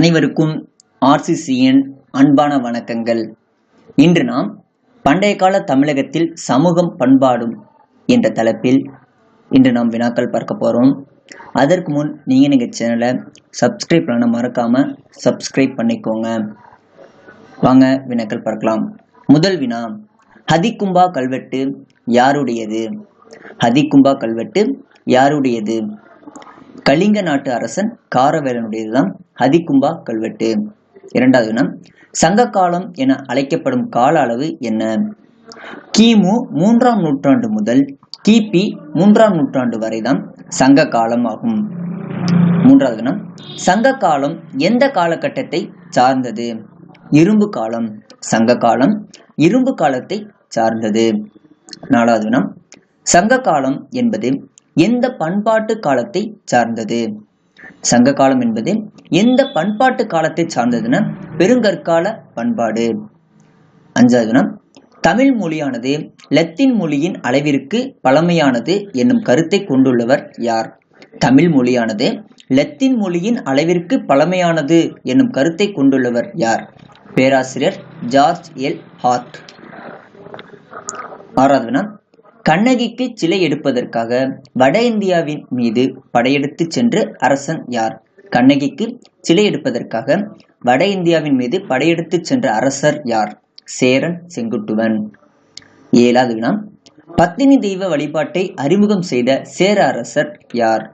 அனைவருக்கும் ஆர்சிசியின் அன்பான வணக்கங்கள். இன்று நாம் பண்டைய கால தமிழகத்தில் சமூகம் பண்பாடும் என்ற தலைப்பில் இன்று நாம் வினாக்கள் பார்க்க போறோம். அதற்கு முன் நீங்க எங்கள் சேனலை சப்ஸ்கிரைப் பண்ண மறக்காம சப்ஸ்கிரைப் பண்ணிக்கோங்க. வாங்க வினாக்கள் பார்க்கலாம். முதல் வினா ஹதிகும்பா கல்வெட்டு யாருடையது? ஹதிகும்பா கல்வெட்டு யாருடையது? கலிங்க நாட்டு அரசன் காரவேலனுடையதுதான். ஹதிகும்பா கல்வெட்டு இரண்டாவது வினா சங்க காலம் என அழைக்கப்படும் கால அளவு என்ன? கிமு மூன்றாம் நூற்றாண்டு முதல் கிபி மூன்றாம் நூற்றாண்டு வரைதான் சங்க காலம் ஆகும். மூன்றாவது வினா சங்க காலம் எந்த காலகட்டத்தை சார்ந்தது? இரும்பு காலம் சங்க காலம் இரும்பு காலத்தை சார்ந்தது. நாலாவது வினா சங்க காலம் என்பது எந்த பண்பாட்டு காலத்தை சார்ந்தது? சங்க காலம் என்பது எந்த பண்பாட்டு காலத்தை சார்ந்ததுன்னா பெருங்கற்கால பண்பாடு. அஞ்சாவது தமிழ் மொழியானது லத்தீன் மொழியின் அளவிற்கு பழமையானது என்னும் கருத்தை கொண்டுள்ளவர் யார்? தமிழ் மொழியானது லத்தீன் மொழியின் அளவிற்கு பழமையானது என்னும் கருத்தை கொண்டுள்ளவர் யார்? பேராசிரியர் ஜார்ஜ் எல். ஹார்ட். ஆறாவது கண்ணகிக்கு சிலை எடுப்பதற்காக வட இந்தியாவின் மீது படையெடுத்து சென்று அரசன் யார்? கண்ணகிக்கு சிலை எடுப்பதற்காக வட இந்தியாவின் மீது படையெடுத்து சென்ற அரசர் யார்? சேரன் செங்குட்டுவன். ஏழாவது வினா பத்தினி தெய்வ வழிபாட்டை அறிமுகம் செய்த சேர அரசர் யார்?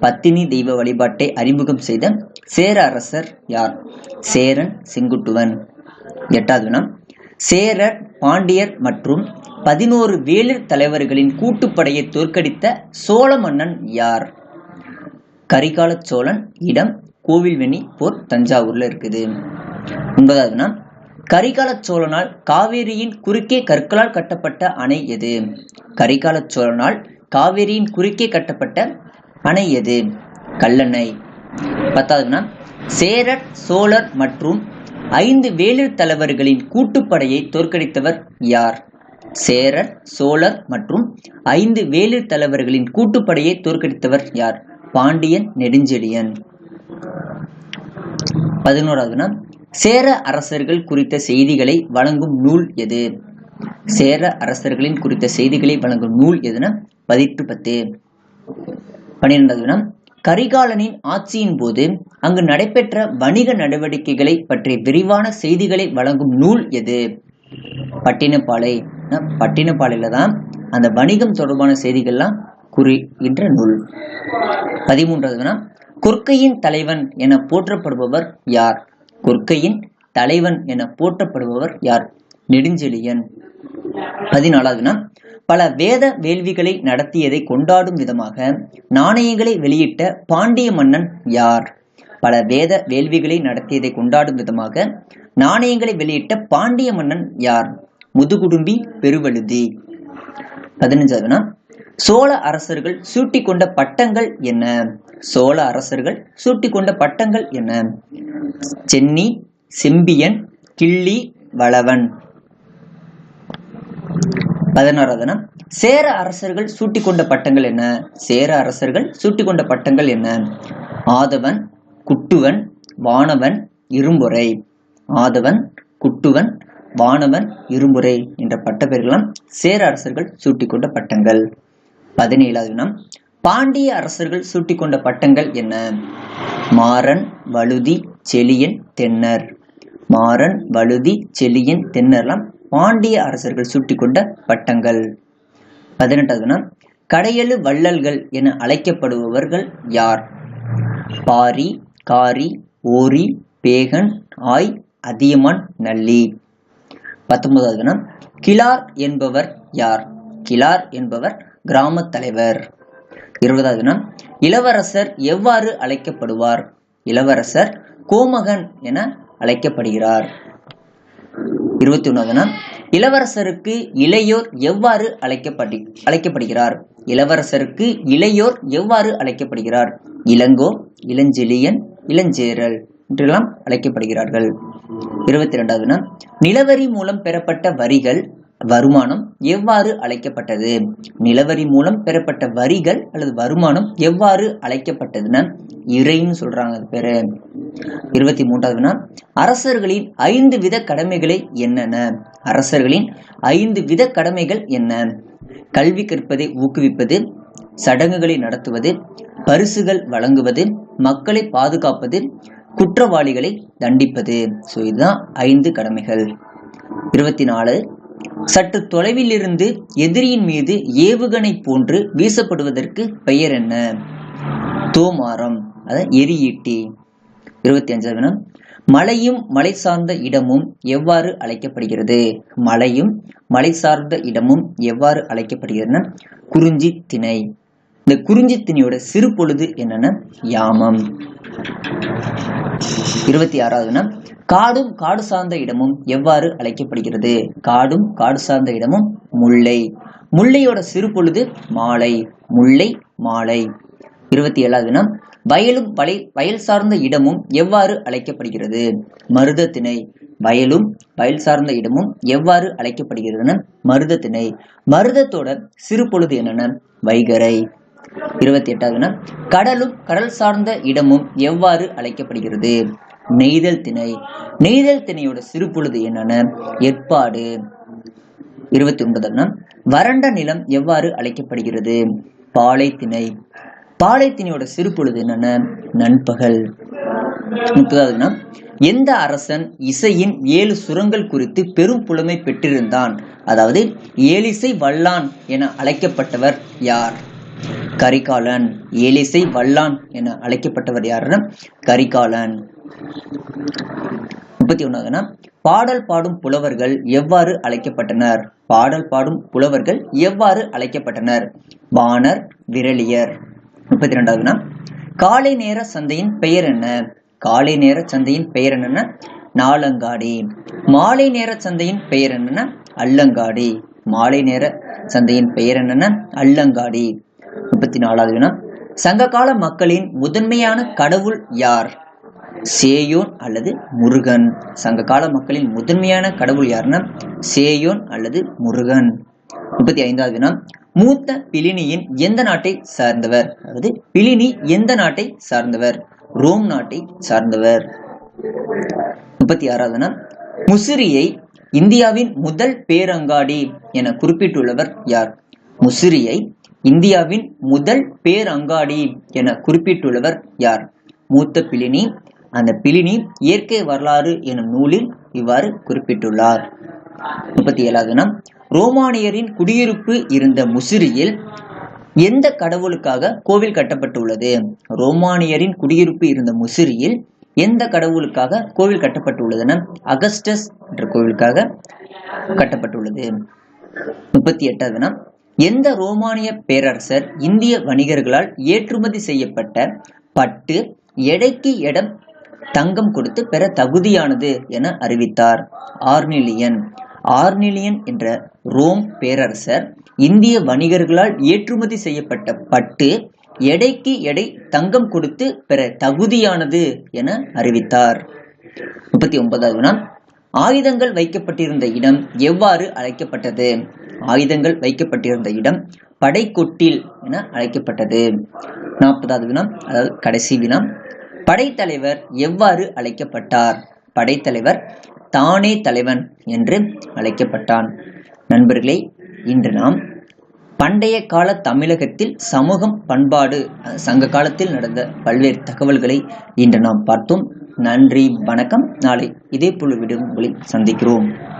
பத்தினி தெய்வ வழிபாட்டை அறிமுகம் செய்த சேர அரசர் யார்? சேரன் செங்குட்டுவன். எட்டாவது வினா சேரர் பாண்டியர் மற்றும் பதினோரு வேளிர் தலைவர்களின் கூட்டுப்படையை தோற்கடித்த சோழ மன்னன் யார்? கரிகால சோழன் இடம் கோவில்வெணி போர் தஞ்சாவூர்ல இருக்குது. ஒன்பதாவது கரிகால சோழனால் காவேரியின் குறுக்கே கற்களால் கட்டப்பட்ட அணை எது? கரிகால சோழனால் காவேரியின் குறுக்கே கட்டப்பட்ட அணை எது? கல்லணை. பத்தாவதுனா சேரர் சோழர் மற்றும் ஐந்து வேளிர் தலைவர்களின் கூட்டுப்படையை தோற்கடித்தவர் யார்? சேரர் சோழர் மற்றும் ஐந்து வேளிர் தலைவர்களின் கூட்டுப்படையை தோற்கடித்தவர் யார்? பாண்டியன் நெடுஞ்செழியன். பதினோராவது சேர அரசர்கள் குறித்த செய்திகளை வழங்கும் நூல் எது? சேர அரசர்களின் குறித்த செய்திகளை வழங்கும் நூல் எதுனா? பதிட்டு பத்து. பன்னிரெண்டாவது கரிகாலனின் ஆட்சியின் போது அங்கு நடைபெற்ற வணிக நடவடிக்கைகளை பற்றிய விரிவான செய்திகளை வழங்கும் நூல் எது? பட்டினப்பாலை. பட்டினப்பாலையில தான் அந்த வணிகம் தொடர்பான செய்திகள்லாம் குறிக்கின்ற நூல். பதிமூன்றாவதுனா கொற்கையின் தலைவன் என போற்றப்படுபவர் யார்? கொற்கையின் தலைவன் என போற்றப்படுபவர் யார்? நெடுஞ்செழியன். பதினாலாவதுனா பல வேத வேள்விகளை நடத்தியதை கொண்டாடும் விதமாக நாணயங்களை வெளியிட்ட பாண்டிய மன்னன் யார்? பல வேத வேள்விகளை நடத்தியதை கொண்டாடும் விதமாக நாணயங்களை வெளியிட்ட பாண்டிய மன்னன் யார்? முதுகுடும்பி பெருவழுதி. பதினஞ்சாவதுனா சோழ அரசர்கள் சூட்டி கொண்ட பட்டங்கள் என்ன? சோழ அரசர்கள் சூட்டி கொண்ட பட்டங்கள் என்ன? சென்னி செம்பியன் கிள்ளி வளவன். பதினாறாவது சேர அரசர்கள் சூட்டி கொண்ட பட்டங்கள் என்ன? சேர அரசர்கள் சூட்டி கொண்ட பட்டங்கள் என்ன? ஆதவன் குட்டுவன் வானவன் இரும்பொறை ஆதவன் குட்டுவன் வானவன் இரும்புரை என்ற பட்டப்பெயர்களாம் சேர அரசர்கள் சூட்டிக்கொண்ட பட்டங்கள். பதினேழாவது வினம் பாண்டிய அரசர்கள் சூட்டிக்கொண்ட பட்டங்கள் என்ன? மாறன் வழுதி செலியன் தென்னர். மாறன் வழுதி செலியன் தென்னர்லாம் பாண்டிய அரசர்கள் சூட்டிக்கொண்ட பட்டங்கள். பதினெட்டாவது வினம் கடையெழு வள்ளல்கள் என அழைக்கப்படுபவர்கள் யார்? பாரி காரி ஓரி பேகன் ஆய் அதியமான் நல்லி. பத்தொன்பதாவது வினம் கிலார் என்பவர் யார்? கிலார் என்பவர் கிராம தலைவர். இருபதாவது வினம் இளவரசர் எவ்வாறு அழைக்கப்படுவார்? இளவரசர் கோமகன் என அழைக்கப்படுகிறார். இருபத்தி ஒன்னாவதுனா இளவரசருக்கு இளையோர் எவ்வாறு அழைக்கப்படு அழைக்கப்படுகிறார்? இளவரசருக்கு இளையோர் எவ்வாறு அழைக்கப்படுகிறார்? இளங்கோ இளஞ்செழியன் இளஞ்சேரல். என்றெல்லாம் அழைக்கப்படுகிறார்கள். இருபத்தி இரண்டாவதுனா நிலவரி மூலம் பெறப்பட்ட வரிகள் வருமானம் எவ்வாறு அழைக்கப்பட்டது? நிலவரி மூலம் பெறப்பட்ட வரிகள் அல்லது வருமானம் எவ்வாறு அழைக்கப்பட்டதுன்னா இறைன்னு சொல்றாங்க அது பேரு. இருபத்தி மூன்றாவதுனா அரசர்களின் ஐந்து வித கடமைகளை என்னென்ன? அரசர்களின் ஐந்து வித கடமைகள் என்ன? கல்வி கற்பதை ஊக்குவிப்பது சடங்குகளை நடத்துவது பரிசுகள் வழங்குவது மக்களை பாதுகாப்பது குற்றவாளிகளை தண்டிப்பது. ஸோ இதுதான் ஐந்து கடமைகள். இருபத்தி நாலு சற்று தொலைவில் இருந்து எதிரியின் மீது ஏவுகணை போன்று வீசப்படுவதற்கு பெயர் என்ன? தோமாரம் அதான் எரியீட்டி இருபத்தி அஞ்சாவது தினம் மலையும் மலை சார்ந்த இடமும் எவ்வாறு அழைக்கப்படுகிறது? மலையும் மலை சார்ந்த இடமும் எவ்வாறு அழைக்கப்படுகிறதுன்னா குறிஞ்சி திணை. இந்த குறிஞ்சி திணியோட சிறு பொழுது என்னன்னா? யாமம். இருபத்தி ஆறாவதுனா காடும் காடு சார்ந்த இடமும் எவ்வாறு அழைக்கப்படுகிறது? காடும் காடு சார்ந்த இடமும் முல்லை. முல்லையோட சிறு பொழுது மாலை. முல்லை மாலை. இருபத்தி ஏழாவதுனா வயலும் வலை வயல் சார்ந்த இடமும் எவ்வாறு அழைக்கப்படுகிறது? மருத திணை வயலும் வயல் சார்ந்த இடமும் எவ்வாறு அழைக்கப்படுகிறதுன மருதத்திணை. மருதத்தோட சிறு பொழுது என்னென்ன? வைகரை இருபத்தி எட்டாவதுனா கடலும் கடல் சார்ந்த இடமும் எவ்வாறு அழைக்கப்படுகிறது? நெய்தல் திணை. நெய்தல் திணையோட சிறு பொழுது என்னென்ன ஏற்பாடு இருபத்தி ஒன்பதுனா வறண்ட நிலம் எவ்வாறு அழைக்கப்படுகிறது? பாலைத்திணை பாலைத்திணையோட சிறு பொழுது என்னென்ன நண்பகல். முப்பதாவதுனா எந்த அரசன் இசையின் ஏழு சுரங்கள் குறித்து பெரும் புலமை பெற்றிருந்தான்? அதாவது ஏலிசை வல்லான் என அழைக்கப்பட்டவர் யார்? கரிகாலன் ஏலிசை வல்லான் என அழைக்கப்பட்டவர் யாருன்னா கரிகாலன். முப்பத்தி ஒன்னாவதுனா பாடல் பாடும் புலவர்கள் எவ்வாறு அழைக்கப்பட்டனர்? பாடல் பாடும் புலவர்கள் எவ்வாறு அழைக்கப்பட்டனர்? வானர் விரலியர். முப்பத்தி ரெண்டாவதுனா காலை நேர சந்தையின் பெயர் என்ன? காலை நேர சந்தையின் பெயர் என்னன்னா நாலங்காடி மாலை நேர சந்தையின் பெயர் என்னன்னா அல்லங்காடி. மாலை நேர சந்தையின் பெயர் என்னன்னா அல்லங்காடி. முப்பத்தி நாலாவது வினா. சங்ககால மக்களின் முதன்மையான கடவுள் யார்? சேயோன் அல்லது முருகன். சங்ககால மக்களின் முதன்மையான கடவுள் யாருன்னா சேயோன் அல்லது முருகன். முப்பத்தி ஐந்தாவது வினா. மூத்த பிலினியின் எந்த நாட்டை சார்ந்தவர்? அதாவது பிலினி எந்த நாட்டை சார்ந்தவர்? ரோம் நாட்டை சார்ந்தவர். முப்பத்தி ஆறாவது வினா. முசிறியை இந்தியாவின் முதல் பேரங்காடி என குறிப்பிட்டுள்ளவர் யார்? முசிறியை இந்தியாவின் முதல் பேரங்காடி என குறிப்பிட்டுள்ளவர் யார்? மூத்த பிலினி. அந்த பிலினி இயற்கை வரலாறு எனும் நூலில் இவ்வாறு குறிப்பிட்டுள்ளார். முப்பத்தி ஏழாவதுனா ரோமானியரின் குடியிருப்பு இருந்த முசிறியில் எந்த கடவுளுக்காக கோவில் கட்டப்பட்டுள்ளது? ரோமானியரின் குடியிருப்பு இருந்த முசிறியில் எந்த கடவுளுக்காக கோவில் கட்டப்பட்டுள்ளதுன்னா அகஸ்டஸ் என்ற கோவிலுக்காக கட்டப்பட்டுள்ளது. முப்பத்தி எட்டாவதுனா எந்த ரோமானிய பேரரசர் இந்திய வணிகர்களால் ஏற்றுமதி செய்யப்பட்ட பட்டு எடைக்கு எடம் தங்கம் கொடுத்து பெற தகுதியானது என அறிவித்தார். ஆர்னிலியன். ஆர்னிலியன் என்ற ரோம் பேரரசர் இந்திய வணிகர்களால் ஏற்றுமதி செய்யப்பட்ட பட்டு எடைக்கு எடை தங்கம் கொடுத்து பெற தகுதியானது என அறிவித்தார். முப்பத்தி ஒன்பதாவது ஆயுதங்கள் வைக்கப்பட்டிருந்த இடம் எவ்வாறு அழைக்கப்பட்டது? ஆயுதங்கள் வைக்கப்பட்டிருந்த இடம் படைக்கொட்டில் என அழைக்கப்பட்டது. நாற்பதாவது வினா அதாவது கடைசி வினம். படைத்தலைவர் எவ்வாறு அழைக்கப்பட்டார்? படைத்தலைவர் தானே தலைவன் என்று அழைக்கப்பட்டான். நண்பர்களே இன்று நாம் பண்டைய கால தமிழகத்தில் சமூகம் பண்பாடு சங்க காலத்தில் நடந்த பல்வேறு தகவல்களை இன்று நாம் பார்த்தோம். நன்றி வணக்கம். நாளை இதே போல விடுமுறை சந்திக்கிறோம்.